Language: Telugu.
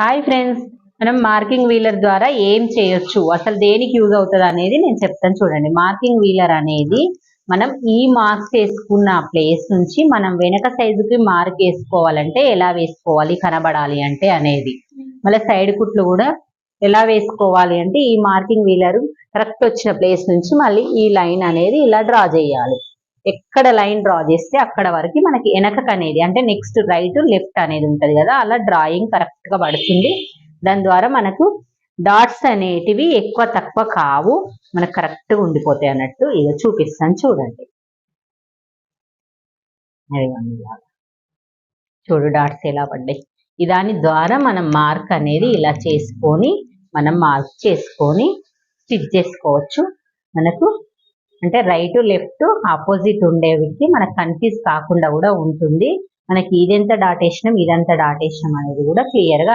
హాయ్ ఫ్రెండ్స్ మనం మార్కింగ్ వీలర్ ద్వారా ఏం చేయొచ్చు? అసలు దేనికి యూజ్ అవుతుంది అనేది నేను చెప్తాను చూడండి. మార్కింగ్ వీలర్ అనేది మనం ఈ మార్క్స్ వేసుకున్న ప్లేస్ నుంచి మనం వెనక సైజుకి మార్క్ వేసుకోవాలంటే ఎలా వేసుకోవాలి కనబడాలి అంటే అనేది. మళ్ళీ సైడ్ కుట్లు కూడా ఎలా వేసుకోవాలి అంటే ఈ మార్కింగ్ వీలర్ కరెక్ట్ వచ్చిన ప్లేస్ నుంచి మళ్ళీ ఈ లైన్ అనేది ఇలా డ్రా చేయాలి. ఎక్కడ లైన్ డ్రా చేస్తే అక్కడ వరకు మనకి వెనకకు అనేది అంటే నెక్స్ట్ రైట్ లెఫ్ట్ అనేది ఉంటుంది కదా అలా డ్రాయింగ్ కరెక్ట్గా పడుతుంది. దాని ద్వారా మనకు డాట్స్ అనేటివి ఎక్కువ తక్కువ కావు మనకు కరెక్ట్గా ఉండిపోతాయి అన్నట్టు ఇక చూపిస్తాను చూడండి. చూడు డాట్స్ ఎలా పడ్డాయి. దాని ద్వారా మనం మార్క్ అనేది ఇలా చేసుకొని మనం మార్క్ చేసుకొని స్టిచ్ చేసుకోవచ్చు. మనకు అంటే రైట్ లెఫ్ట్ ఆపోజిట్ ఉండేవికి మనకు కన్ఫ్యూజ్ కాకుండా కూడా ఉంటుంది. మనకి ఇదెంత డాట్ వేసినాం ఇదంతా డాట్ వేసినాం అనేది కూడా క్లియర్గా